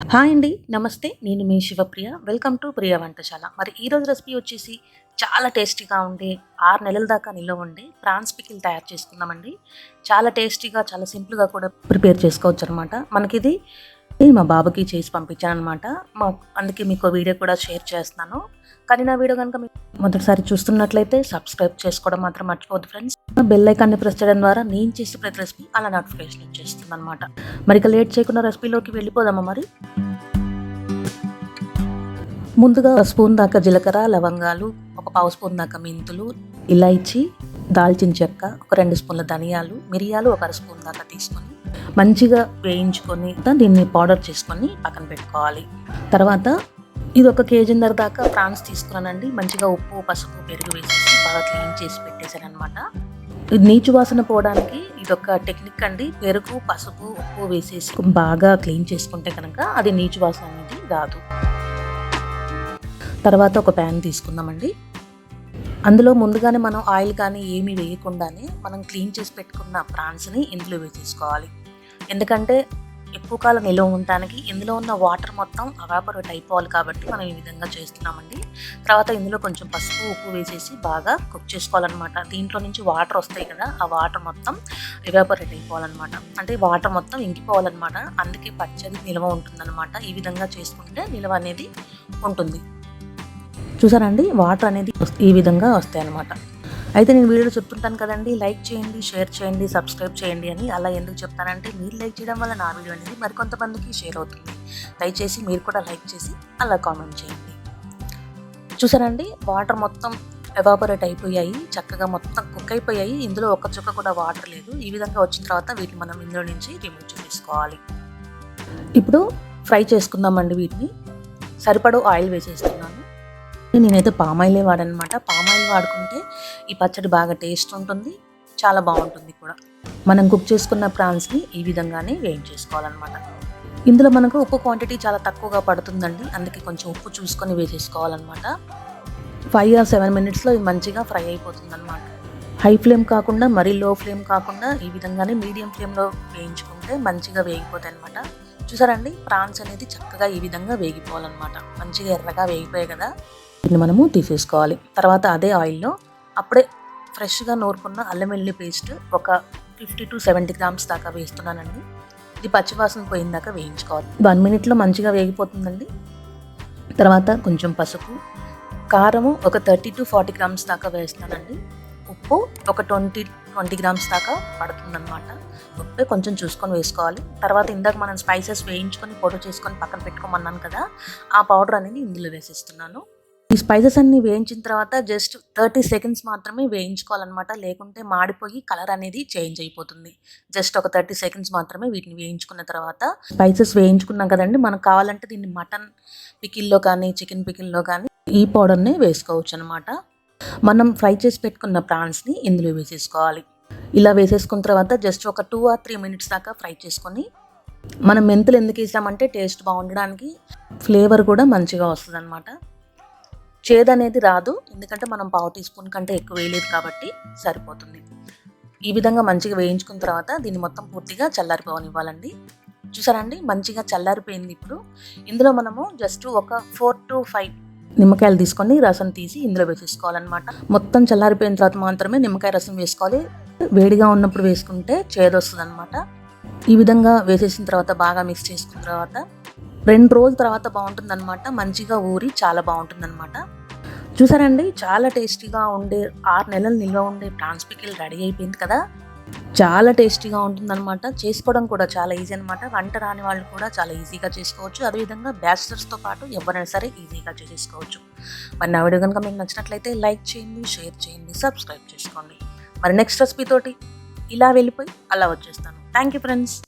Hi అండి నమస్తే నేను మీ శివప్రియ. వెల్కమ్ టు ప్రియ వంటశాల. మరి ఈరోజు రెసిపీ వచ్చేసి చాలా టేస్టీగా ఉండే ఆరు నెలల దాకా నిల్వ ఉండే ప్రాన్స్ పికిల్ తయారు చేసుకుందామండి. చాలా టేస్టీగా చాలా సింపుల్గా కూడా ప్రిపేర్ చేసుకోవచ్చు అనమాట మనకిది ఇది మా బాబుకి చేసి పంపించాను అనమాట మా అందుకే మీకు వీడియో కూడా షేర్ చేస్తున్నాను. కానీ నా వీడియో కనుక మీరు మొదటిసారి చూస్తున్నట్లయితే సబ్స్క్రైబ్ చేసుకోవడం మాత్రం మర్చిపోద్దు ఫ్రెండ్స్ బెల్ ఐకాన్ని ప్రెస్ చేయడం ద్వారా నేను చేసే ప్రతి రెసిపీ అలా నోటిఫికేషన్ వచ్చేస్తుంది అనమాట మరి ఇక లేట్ చేయకుండా రెసిపీలోకి వెళ్ళిపోదామా మరి? ముందుగా స్పూన్ దాకా జీలకర్ర లవంగాలు ఒక పావు స్పూన్ దాకా మెంతులు ఇలాచి దాల్చిన చెక్క ఒక రెండు స్పూన్ల ధనియాలు మిరియాలు ఒక అర స్పూన్ దాకా తీసుకొని మంచిగా వేయించుకొని దీన్ని పౌడర్ చేసుకొని పక్కన పెట్టుకోవాలి. తర్వాత ఇది ఒక కేజీన్నర దాకా ప్రాన్స్ తీసుకున్నానండి. మంచిగా ఉప్పు పసుపు పెరుగు వేసేసి బాగా క్లీన్ చేసి పెట్టేశాను అనమాట నీచు వాసన పోవడానికి ఇది ఒక టెక్నిక్ అండి. పెరుగు పసుపు ఉప్పు వేసేసి బాగా క్లీన్ చేసుకుంటే కనుక అది నీచు వాసన అనేది రాదు. తర్వాత ఒక ప్యాన్ తీసుకుందామండి. అందులో ముందుగానే మనం ఆయిల్ కానీ ఏమీ వేయకుండానే మనం క్లీన్ చేసి పెట్టుకున్న ప్రాన్స్ని ఇందులో వేసేసుకోవాలి. ఎందుకంటే ఎక్కువ కాలం నిల్వ ఉండటానికి ఇందులో ఉన్న వాటర్ మొత్తం అవాపరేట్ అయిపోవాలి కాబట్టి మనం ఈ విధంగా చేస్తున్నామండి. తర్వాత ఇందులో కొంచెం పసుపు ఉప్పు వేసేసి బాగా కుక్ చేసుకోవాలన్నమాట. దీంట్లో నుంచి వాటర్ వస్తాయి కదా ఆ వాటర్ మొత్తం ఎవాపరేట్ అయిపోవాలన్నమాట. అంటే వాటర్ మొత్తం ఇంకిపోవాలన్నమాట. అందుకే పచ్చడి నిల్వ ఉంటుందన్నమాట. ఈ విధంగా చేసుకుంటే నిల్వ అనేది ఉంటుంది. చూసారండి వాటర్ అనేది ఈ విధంగా వస్తాయి అన్నమాట అయితే నేను వీడియో చెప్తుంటాను కదండి లైక్ చేయండి షేర్ చేయండి సబ్స్క్రైబ్ చేయండి అని అలా ఎందుకు చెప్తానంటే మీరు లైక్ చేయడం వల్ల నా వీడియో అనేది మరికొంతమందికి షేర్ అవుతుంది. దయచేసి మీరు కూడా లైక్ చేసి అలా కామెంట్ చేయండి. చూసారండి వాటర్ మొత్తం ఎవాపరేట్ అయిపోయాయి చక్కగా మొత్తం కుక్ అయిపోయాయి. ఇందులో ఒక్క చుక్క కూడా వాటర్ లేదు. ఈ విధంగా వచ్చిన తర్వాత వీటిని మనం ఇందులో నుంచి రిమూవ్ చేసుకోవాలి. ఇప్పుడు ఫ్రై చేసుకుందామండి వీటిని. సరిపడ ఆయిల్ వేసేస్తున్నాను. నేనైతే పామాయిలే వాడనమాట. పామాయిల్ వాడుకుంటే ఈ పచ్చడి బాగా టేస్ట్ ఉంటుంది చాలా బాగుంటుంది కూడా. మనం కుక్ చేసుకున్న ప్రాన్స్ని ఈ విధంగానే వేయించేసుకోవాలన్నమాట ఇందులో మనకు ఉప్పు క్వాంటిటీ చాలా తక్కువగా పడుతుందండి. అందుకే కొంచెం ఉప్పు చూసుకొని వేసేసుకోవాలన్నమాట. ఫైవ్ ఆర్ సెవెన్ మినిట్స్లో ఇది మంచిగా ఫ్రై అయిపోతుంది అనమాట హై ఫ్లేమ్ కాకుండా మరీ లో ఫ్లేమ్ కాకుండా ఈ విధంగానే మీడియం ఫ్లేమ్లో వేయించుకుంటే మంచిగా వేగిపోతాయి అనమాట చూసారండి? ప్రాన్స్ అనేది చక్కగా ఈ విధంగా వేగిపోవాలన్నమాట. మంచిగా ఎర్రగా వేగిపోయాయి కదా. దీన్ని మనము తీసేసుకోవాలి. తర్వాత అదే ఆయిల్లో అప్పుడే ఫ్రెష్గా నూరుకున్న అల్లం వెల్లుల్లి పేస్ట్ ఒక ఫిఫ్టీ టు సెవెంటీ గ్రామ్స్ దాకా వేస్తున్నానండి. ఇది పచ్చివాసన పోయిన దాకా వేయించుకోవాలి. వన్ మినిట్లో మంచిగా వేగిపోతుందండి. తర్వాత కొంచెం పసుపు కారము ఒక థర్టీ టు ఫార్టీ గ్రామ్స్ దాకా వేస్తానండి ఉప్పు ఒక ట్వంటీ ట్వంటీ గ్రామ్స్ దాకా పడుతుందన్నమాట. ఉప్పు కొంచెం చూసుకొని వేసుకోవాలి. తర్వాత ఇందాక మనం స్పైసెస్ వేయించుకొని పొడి చేసుకొని పక్కన పెట్టుకోమన్నాను కదా ఆ పౌడర్ అనేది ఇందులో వేసిస్తున్నాను. ఈ స్పైసెస్ అన్ని వేయించిన తర్వాత జస్ట్ థర్టీ సెకండ్స్ మాత్రమే వేయించుకోవాలన్నమాట. లేకుంటే మాడిపోయి కలర్ అనేది చేంజ్ అయిపోతుంది. జస్ట్ ఒక థర్టీ సెకండ్స్ మాత్రమే వీటిని వేయించుకున్న తర్వాత స్పైసెస్ వేయించుకున్నాం కదండి. మనకు కావాలంటే దీన్ని మటన్ పికిల్లో కానీ చికెన్ పికిల్లో కానీ ఈ పౌడర్ని వేసుకోవచ్చు అనమాట మనం ఫ్రై చేసి పెట్టుకున్న ప్రాన్స్ని ఇందులో వేసేసుకోవాలి. ఇలా వేసేసుకున్న తర్వాత జస్ట్ ఒక టూ ఆర్ త్రీ మినిట్స్ దాకా ఫ్రై చేసుకొని మనం మెంతులు ఎందుకు వేసామంటే టేస్ట్ బాగుండడానికి ఫ్లేవర్ కూడా మంచిగా వస్తుంది అనమాట చేదు అనేది రాదు. ఎందుకంటే మనం పావు టీ స్పూన్ కంటే ఎక్కువ వేయలేదు కాబట్టి సరిపోతుంది. ఈ విధంగా మంచిగా వేయించుకున్న తర్వాత దీన్ని మొత్తం పూర్తిగా చల్లారిపోవనివ్వాలండి చూసారండి? మంచిగా చల్లారిపోయింది ఇప్పుడు. ఇందులో మనము జస్ట్ ఒక ఫోర్ టు ఫైవ్ నిమ్మకాయలు తీసుకొని రసం తీసి ఇందులో వేసేసుకోవాలన్నమాట. మొత్తం చల్లారిపోయిన తర్వాత మాత్రమే నిమ్మకాయ రసం వేసుకోవాలి. వేడిగా ఉన్నప్పుడు వేసుకుంటే చేదు వస్తుంది అనమాట ఈ విధంగా వేసేసిన తర్వాత బాగా మిక్స్ చేసుకున్న తర్వాత రెండు రోజుల తర్వాత బాగుంటుందన్నమాట. మంచిగా ఊరి చాలా బాగుంటుందన్నమాట. చూసారండి? చాలా టేస్టీగా ఉండే ఆరు నెలలు నిల్వ ఉండే ప్రాన్స్ పికిల్ రెడీ అయిపోయింది కదా? చాలా టేస్టీగా ఉంటుందన్నమాట. చేసుకోవడం కూడా చాలా ఈజీ అనమాట వంట రాని వాళ్ళు కూడా చాలా ఈజీగా చేసుకోవచ్చు. అదేవిధంగా బ్యాచిలర్స్తో పాటు ఎవరైనా సరే ఈజీగా చేసేసుకోవచ్చు. మరి నా వీడియో కనుక మీకు నచ్చినట్లయితే లైక్ చేయండి షేర్ చేయండి సబ్స్క్రైబ్ చేసుకోండి. మరి నెక్స్ట్ రెసిపీతోటి ఇలా వెళ్ళిపోయి అలా వచ్చేస్తాను. Thank you friends.